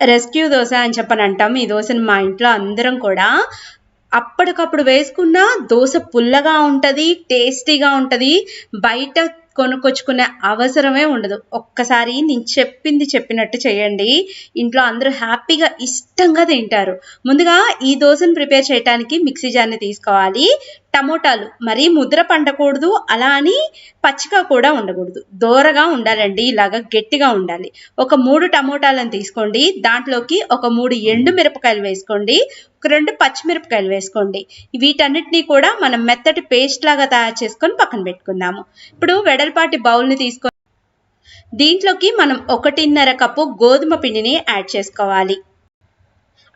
Rescue dosa అని చెప్పని అంటాం. ఈ దోశను మా ఇంట్లో అందరం కూడా అప్పటికప్పుడు వేసుకున్న దోశ పుల్లగా ఉంటుంది టేస్టీగా ఉంటుంది. బయట కొనుక్కొచ్చుకునే అవసరమే ఉండదు. ఒక్కసారి నేను చెప్పింది చెప్పినట్టు చేయండి. ఇంట్లో అందరూ హ్యాపీగా ఇష్టంగా తింటారు. ముందుగా ఈ దోశను ప్రిపేర్ చేయడానికి మిక్సీ జార్ని తీసుకోవాలి. టమోటాలు మరీ ముద్ర పండకూడదు. అలా అని పచ్చిగా కూడా ఉండకూడదు. దోరగా ఉండాలండి. ఇలాగా గట్టిగా ఉండాలి. ఒక మూడు టమోటాలను తీసుకోండి. దాంట్లోకి ఒక మూడు ఎండు మిరపకాయలు వేసుకోండి. ఒక రెండు పచ్చిమిరపకాయలు వేసుకోండి. వీటన్నిటిని కూడా మనం మెత్తటి పేస్ట్ లాగా తయారు చేసుకొని పక్కన పెట్టుకుందాము. ఇప్పుడు వెడల్పాటి బౌల్ని తీసుకొని దీంట్లోకి మనం ఒకటిన్నర కప్పు గోధుమ పిండిని యాడ్ చేసుకోవాలి.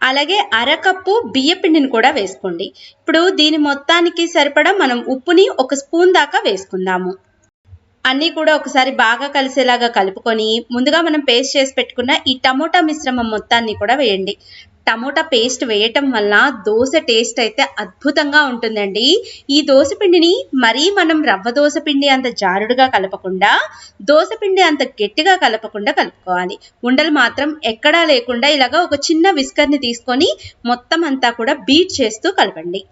అలాగే అరకప్పు బియ్యపిండిని కూడా వేసుకోండి. ఇప్పుడు దీని మొత్తానికి సరిపడా మనం ఉప్పుని ఒక స్పూన్ దాకా వేసుకుందాము. అన్నీ కూడా ఒకసారి బాగా కలిసేలాగా కలుపుకొని ముందుగా మనం పేస్ట్ చేసి పెట్టుకున్న ఈ టమోటా మిశ్రమం మొత్తాన్ని కూడా వేయండి. టమోటా పేస్ట్ వేయటం వల్ల దోశ టేస్ట్ అయితే అద్భుతంగా ఉంటుందండి. ఈ దోశ పిండిని మరీ మనం రవ్వ దోశ పిండి అంత జారుడుగా కలపకుండా దోశ పిండి అంత గట్టిగా కలపకుండా కలుపుకోవాలి. ఉండలు మాత్రం ఎక్కడా లేకుండా ఇలాగా ఒక చిన్న విస్కర్ని తీసుకొని మొత్తం అంతా కూడా బీట్ చేస్తూ కలపండి.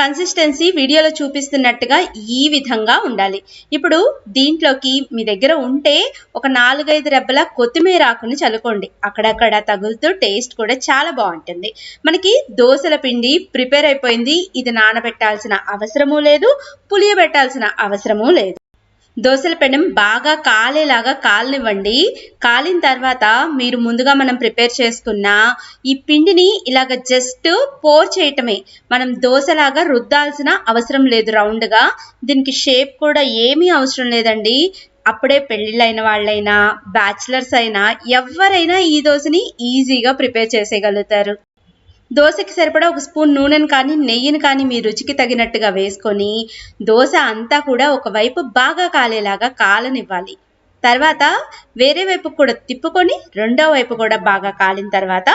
కన్సిస్టెన్సీ వీడియోలో చూపిస్తున్నట్టుగా ఈ విధంగా ఉండాలి. ఇప్పుడు దీంట్లోకి మీ దగ్గర ఉంటే ఒక నాలుగైదు రెబ్బల కొత్తిమీర ఆకుని చల్లుకోండి. అక్కడక్కడ తగులుతూ టేస్ట్ కూడా చాలా బాగుంటుంది. మనకి దోశల పిండి ప్రిపేర్ అయిపోయింది. ఇది నానబెట్టాల్సిన అవసరమూ లేదు పులియబెట్టాల్సిన అవసరమూ లేదు. దోశల పెనం బాగా కాలేలాగా కాలనివ్వండి. కాలిన తర్వాత మీరు ముందుగా మనం ప్రిపేర్ చేసుకున్న ఈ పిండిని ఇలాగ జస్ట్ పోర్ చేయటమే. మనం దోశలాగా రుద్దాల్సిన అవసరం లేదు రౌండ్గా. దీనికి షేప్ కూడా ఏమీ అవసరం లేదండి. అప్పుడే పెళ్ళిళ్ళైన వాళ్ళైనా బ్యాచిలర్స్ అయినా ఎవరైనా ఈ దోశని ఈజీగా ప్రిపేర్ చేసేయగలుగుతారు. దోశకి సరిపడా ఒక స్పూన్ నూనెను కానీ నెయ్యిని కానీ మీ రుచికి తగినట్టుగా వేసుకొని దోశ అంతా కూడా ఒకవైపు బాగా కాలేలాగా కాలనివ్వాలి. తర్వాత వేరే వైపు కూడా తిప్పుకొని రెండో వైపు కూడా బాగా కాలిన తర్వాత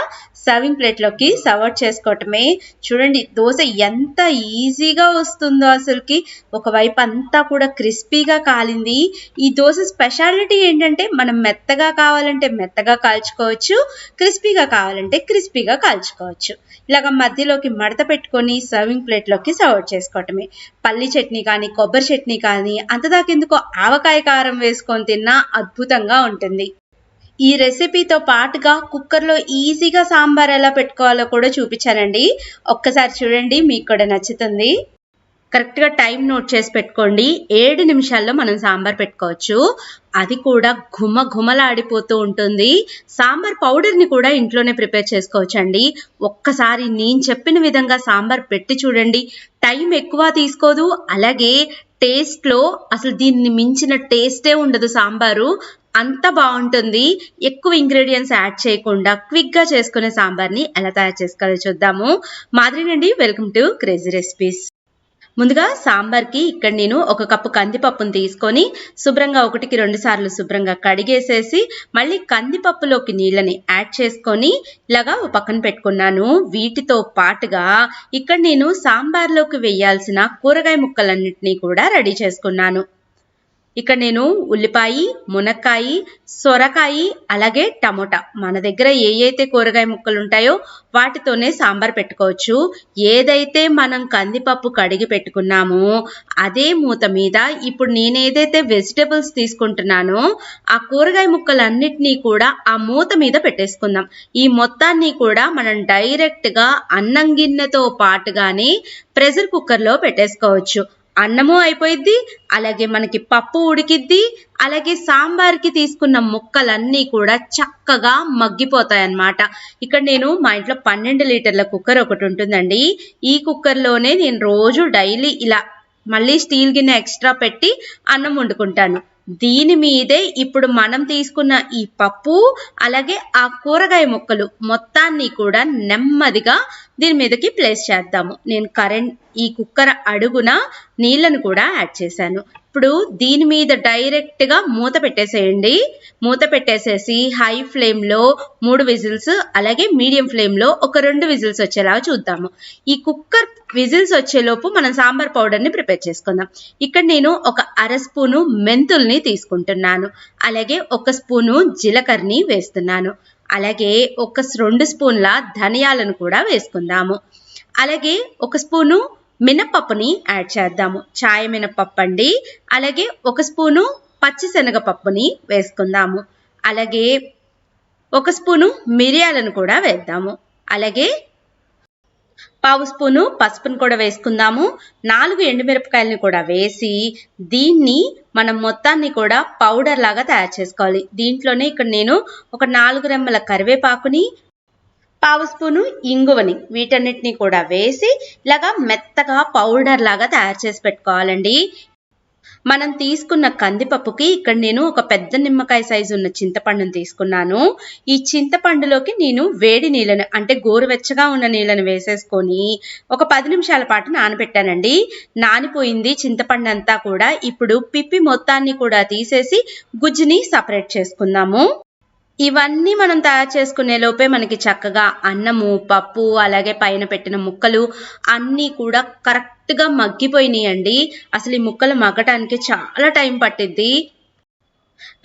సర్వింగ్ ప్లేట్లోకి సర్వ్ చేసుకోవటమే. చూడండి దోశ ఎంత ఈజీగా వస్తుందో అసలుకి. ఒకవైపు అంతా కూడా క్రిస్పీగా కాలింది. ఈ దోశ స్పెషాలిటీ ఏంటంటే మనం మెత్తగా కావాలంటే మెత్తగా కాల్చుకోవచ్చు క్రిస్పీగా కావాలంటే క్రిస్పీగా కాల్చుకోవచ్చు. ఇలాగ మధ్యలోకి మడత పెట్టుకొని సర్వింగ్ ప్లేట్లోకి సర్వ్ చేసుకోవటమే. పల్లి చట్నీ కానీ కొబ్బరి చట్నీ కానీ అంతదాకెందుకో ఆవకాయ కారం వేసుకొని తిన్నా అద్భుతంగా ఉంటుంది. ఈ రెసిపీతో పాటుగా కుక్కర్లో ఈజీగా సాంబార్ ఎలా పెట్టుకోవాలో కూడా చూపించానండి. ఒక్కసారి చూడండి మీకు కూడా నచ్చుతుంది. కరెక్ట్గా టైం నోట్ చేసి పెట్టుకోండి. ఏడు నిమిషాల్లో మనం సాంబార్ పెట్టుకోవచ్చు. అది కూడా ఘుమ ఘుమలాడిపోతూ ఉంటుంది. సాంబార్ పౌడర్ని కూడా ఇంట్లోనే ప్రిపేర్ చేసుకోవచ్చు అండి ఒక్కసారి నేను చెప్పిన విధంగా సాంబార్ పెట్టి చూడండి. టైం ఎక్కువ తీసుకోదు. అలాగే టేస్ట్లో అసలు దీన్ని మించిన టేస్టే ఉండదు సాంబారు. అంత బాగుంటుంది. ఎక్కువ ఇంగ్రీడియంట్స్ యాడ్ చేయకుండా క్విక్గా చేసుకునే సాంబార్ని ఎలా తయారు చేసుకోవాలో చూద్దాము. మాదిరినండి వెల్కమ్ టు క్రేజీ రెసిపీస్. ముందుగా సాంబార్కి ఇక్కడ నేను ఒక కప్పు కందిపప్పును తీసుకొని శుభ్రంగా ఒకటికి రెండు సార్లు శుభ్రంగా కడిగేసేసి మళ్ళీ కందిపప్పులోకి నీళ్ళని యాడ్ చేసుకొని ఇలాగా ఒక పక్కన పెట్టుకున్నాను. వీటితో పాటుగా ఇక్కడ నేను సాంబార్లోకి వేయాల్సిన కూరగాయ ముక్కలన్నింటినీ కూడా రెడీ చేసుకున్నాను. ఇక్కడ నేను ఉల్లిపాయ మునక్కాయ సొరకాయి అలాగే టమోటా. మన దగ్గర ఏ అయితే కూరగాయ ముక్కలు ఉంటాయో వాటితోనే సాంబార్ పెట్టుకోవచ్చు. ఏదైతే మనం కందిపప్పు కడిగి పెట్టుకున్నామో అదే మూత మీద ఇప్పుడు నేను ఏదైతే వెజిటబుల్స్ తీసుకుంటున్నానో ఆ కూరగాయ ముక్కలన్నిటినీ కూడా ఆ మూత మీద పెట్టేసుకుందాం. ఈ మొత్తాన్ని కూడా మనం డైరెక్ట్గా అన్నం గిన్నెతో పాటుగానే ప్రెషర్ కుక్కర్లో పెట్టేసుకోవచ్చు. అన్నము అయిపోయిద్ది అలాగే మనకి పప్పు ఉడికిద్ది అలాగే సాంబార్కి తీసుకున్న ముక్కలన్నీ కూడా చక్కగా మగ్గిపోతాయి అన్నమాట ఇక్కడ నేను మా ఇంట్లో పన్నెండు లీటర్ల కుక్కర్ ఒకటి ఉంటుందండి. ఈ కుక్కర్లోనే నేను రోజు డైలీ ఇలా మళ్ళీ స్టీల్ గిన్నె ఎక్స్ట్రా పెట్టి అన్నం వండుకుంటాను. దీని మీదే ఇప్పుడు మనం తీసుకున్న ఈ పప్పు అలాగే ఆ కూరగాయ ముక్కలు మొత్తాన్ని కూడా నెమ్మదిగా దీని మీదకి ప్లేస్ చేద్దాము. నేను కరెంట్ ఈ కుక్కర్ అడుగున నీళ్ళను కూడా యాడ్ చేశాను. ఇప్పుడు దీని మీద డైరెక్ట్గా మూత పెట్టేసేయండి. మూత పెట్టేసేసి హై ఫ్లేమ్లో మూడు విజిల్స్ అలాగే మీడియం ఫ్లేమ్లో ఒక రెండు విజిల్స్ వచ్చేలాగా చూద్దాము. ఈ కుక్కర్ విజిల్స్ వచ్చేలోపు మనం సాంబార్ పౌడర్ని ప్రిపేర్ చేసుకుందాం. ఇక్కడ నేను ఒక అర స్పూను మెంతుల్ని తీసుకుంటున్నాను. అలాగే ఒక స్పూను జీలకర్రని వేస్తున్నాను. అలాగే ఒక రెండు స్పూన్ల ధనియాలను కూడా వేసుకుందాము. అలాగే ఒక స్పూను మినపప్పుని యాడ్ చేద్దాము. చాయ్ మినపప్పు అండి అలాగే ఒక స్పూను పచ్చిశనగపప్పుని వేసుకుందాము. అలాగే ఒక స్పూను మిరియాలను కూడా వేద్దాము. అలాగే పావు స్పూను పసుపును కూడా వేసుకుందాము. నాలుగు ఎండుమిరపకాయలని కూడా వేసి దీన్ని మనం మొత్తాన్ని కూడా పౌడర్ లాగా తయారు చేసుకోవాలి. దీంట్లోనే ఇక్కడ నేను ఒక నాలుగు రెమ్మల కరివేపాకుని పావు స్పూను ఇంగువని వీటన్నిటిని కూడా వేసి ఇలాగా మెత్తగా పౌడర్ లాగా తయారు చేసి పెట్టుకోవాలండి. మనం తీసుకున్న కందిపప్పుకి ఇక్కడ నేను ఒక పెద్ద నిమ్మకాయ సైజు ఉన్న చింతపండును తీసుకున్నాను. ఈ చింతపండులోకి నేను వేడి నీళ్ళను అంటే గోరువెచ్చగా ఉన్న నీళ్ళని వేసేసుకొని ఒక పది నిమిషాల పాటు నానబెట్టానండి. నానిపోయింది చింతపండు అంతా కూడా. ఇప్పుడు పిప్పి మొత్తాన్ని కూడా తీసేసి గుజ్జుని సపరేట్ చేసుకుందాము. ఇవన్నీ మనం తయారు చేసుకునే లోపే మనకి చక్కగా అన్నము పప్పు అలాగే పైన పెట్టిన ముక్కలు అన్నీ కూడా కరెక్ట్గా మగ్గిపోయినాయండి. అసలు ఈ ముక్కలు మగ్గటానికి చాలా టైం పట్టిద్ది.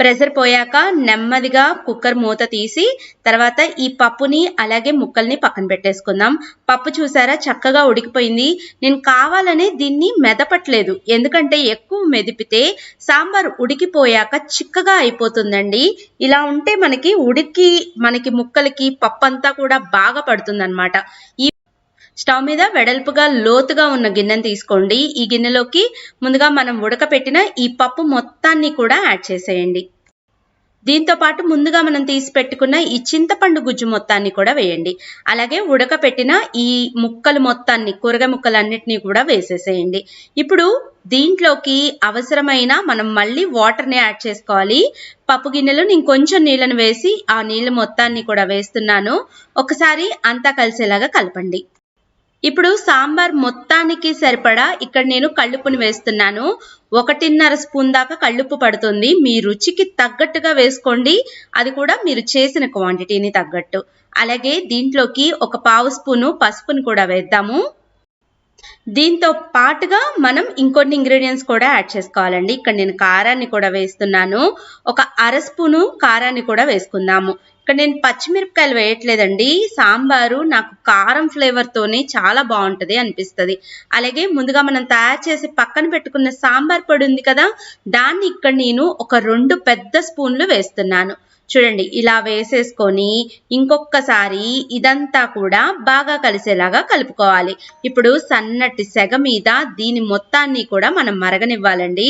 ప్రెషర్ పోయాక నెమ్మదిగా కుక్కర్ మూత తీసి తర్వాత ఈ పప్పుని అలాగే ముక్కల్ని పక్కన పెట్టేసుకుందాం. పప్పు చూసారా? చక్కగా ఉడికిపోయింది. నేను కావాలనే దీన్ని మెదపట్లేదు. ఎందుకంటే ఎక్కువ మెదిపితే సాంబార్ ఉడికిపోయాక చిక్కగా అయిపోతుందండి. ఇలా ఉంటే మనకి ఉడికి మనకి ముక్కలకి పప్పు అంతా కూడా బాగా పడుతుందన్నమాట. ఈ స్టవ్ మీద వెడల్పుగా లోతుగా ఉన్న గిన్నెను తీసుకోండి. ఈ గిన్నెలోకి ముందుగా మనం ఉడకపెట్టిన ఈ పప్పు మొత్తాన్ని కూడా యాడ్ చేసేయండి. దీంతో పాటు ముందుగా మనం తీసి పెట్టుకున్న ఈ చింతపండు గుజ్జు మొత్తాన్ని కూడా వేయండి. అలాగే ఉడకపెట్టిన ఈ ముక్కలు మొత్తాన్ని కూరగాయ ముక్కలన్నిటినీ కూడా వేసేసేయండి. ఇప్పుడు దీంట్లోకి అవసరమైన మనం మళ్ళీ వాటర్ని యాడ్ చేసుకోవాలి. పప్పు గిన్నెలో నేను కొంచెం నీళ్ళను వేసి ఆ నీళ్ళ మొత్తాన్ని కూడా వేస్తున్నాను. ఒకసారి అంతా కలిసేలాగా కలపండి. ఇప్పుడు సాంబార్ మొత్తానికి సరిపడా ఇక్కడ నేను కళ్ళుప్పుని వేస్తున్నాను. ఒకటిన్నర స్పూన్ దాకా కళ్ళుప్పు పడుతుంది. మీ రుచికి తగ్గట్టుగా వేసుకోండి. అది కూడా మీరు చేసిన క్వాంటిటీని తగ్గట్టు. అలాగే దీంట్లోకి ఒక పావు స్పూను పసుపును కూడా వేద్దాము. దీంతో పాటుగా మనం ఇంకొన్ని ఇంగ్రీడియంట్స్ కూడా యాడ్ చేసుకోవాలండి. ఇక్కడ నేను కారాన్ని కూడా వేస్తున్నాను. ఒక అర స్పూను కారాన్ని కూడా వేసుకుందాము. ఇక్కడ నేను పచ్చిమిరపకాయలు వేయట్లేదండి. సాంబారు నాకు కారం ఫ్లేవర్తోనే చాలా బాగుంటది అనిపిస్తుంది. అలాగే ముందుగా మనం తయారు చేసి పక్కన పెట్టుకున్న సాంబార్ పొడి ఉంది కదా దాన్ని ఇక్కడ నేను ఒక రెండు పెద్ద స్పూన్లు వేస్తున్నాను. చూడండి ఇలా వేసేసుకొని ఇంకొకసారి ఇదంతా కూడా బాగా కలిసేలాగా కలుపుకోవాలి. ఇప్పుడు సన్నటి సెగ మీద దీని మొత్తాన్ని కూడా మనం మరగనివ్వాలండి.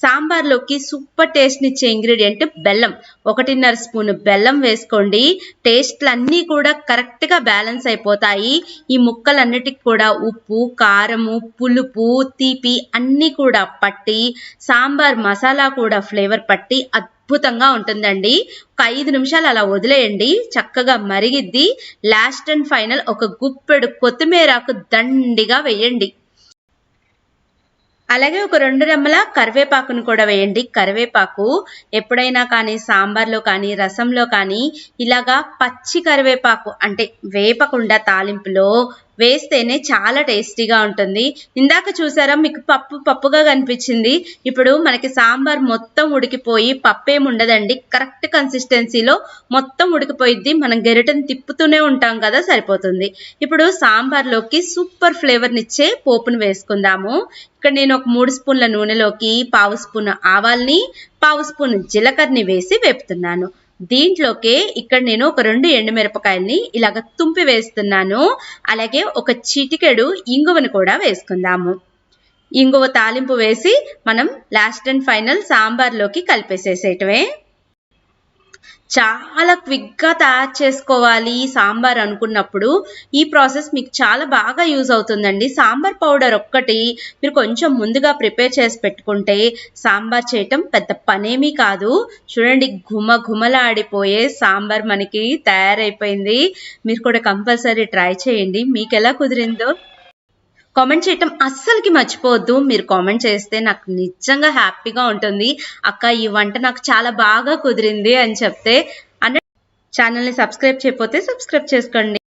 సాంబార్లోకి సూపర్ టేస్ట్నిచ్చే ఇంగ్రీడియంట్ బెల్లం. ఒకటిన్నర స్పూన్ బెల్లం వేసుకోండి. టేస్ట్లన్నీ కూడా కరెక్ట్గా బ్యాలెన్స్ అయిపోతాయి. ఈ ముక్కలన్నిటికి కూడా ఉప్పు కారము పులుపు తీపి అన్నీ కూడా పట్టి సాంబార్ మసాలా కూడా ఫ్లేవర్ పట్టి అద్భుతంగా అద్భుతంగా ఉంటుందండి. ఒక ఐదు నిమిషాలు అలా వదిలేయండి. చక్కగా మరిగిద్ది. లాస్ట్ అండ్ ఫైనల్ ఒక గుప్పెడు కొత్తిమీరాకు దండిగా వేయండి. అలాగే ఒక రెండు రెమ్మల కరివేపాకును కూడా వేయండి. కరివేపాకు ఎప్పుడైనా కానీ సాంబార్లో కానీ రసంలో కానీ ఇలాగా పచ్చి కరివేపాకు అంటే వేపకుండా తాలింపులో వేస్తేనే చాలా టేస్టీగా ఉంటుంది. ఇందాక చూసారా మీకు పప్పు పప్పుగా కనిపించింది. ఇప్పుడు మనకి సాంబార్ మొత్తం ఉడికిపోయి పప్పేం ఉండదండి. కరెక్ట్ కన్సిస్టెన్సీలో మొత్తం ఉడికిపోయిద్ది. మనం గెరిటను తిప్పుతూనే ఉంటాం కదా సరిపోతుంది. ఇప్పుడు సాంబార్లోకి సూపర్ ఫ్లేవర్నిచ్చే పోపును వేసుకుందాము. ఇక్కడ నేను ఒక మూడు స్పూన్ల నూనెలోకి పావు స్పూన్ ఆవాల్ని పావు స్పూన్ జీలకర్రని వేసి వేపుతున్నాను. దీంట్లోకే ఇక్కడ నేను ఒక రెండు ఎండుమిరపకాయల్ని ఇలాగ తుంపి వేస్తున్నాను. అలాగే ఒక చిటికెడు ఇంగువను కూడా వేసుకుందాము. ఇంగువ తాలింపు వేసి మనం లాస్ట్ అండ్ ఫైనల్ సాంబార్లోకి కలిపేసేసేయటమే. చాలా క్విక్గా తయారు చేసుకోవాలి సాంబార్ అనుకున్నప్పుడు. ఈ ప్రాసెస్ మీకు చాలా బాగా యూజ్ అవుతుందండి. సాంబార్ పౌడర్ ఒక్కటి మీరు కొంచెం ముందుగా ప్రిపేర్ చేసి పెట్టుకుంటే సాంబార్ చేయటం పెద్ద పనేమీ కాదు. చూడండి ఘుమ ఘుమలాడిపోయే సాంబార్ మనకి తయారైపోయింది. మీరు కూడా కంపల్సరీ ట్రై చేయండి. మీకు ఎలా కుదిరిందో కామెంట్ చేయటం అస్సలకి మర్చిపోవద్దు. మీరు కామెంట్ చేస్తే నాకు నిజంగా హ్యాపీగా ఉంటుంది. అక్క ఈ వంట నాకు చాలా బాగా కుదిరింది అని చెప్తే అన్న ఛానల్ని సబ్స్క్రైబ్ చేయకపోతే సబ్స్క్రైబ్ చేసుకోండి.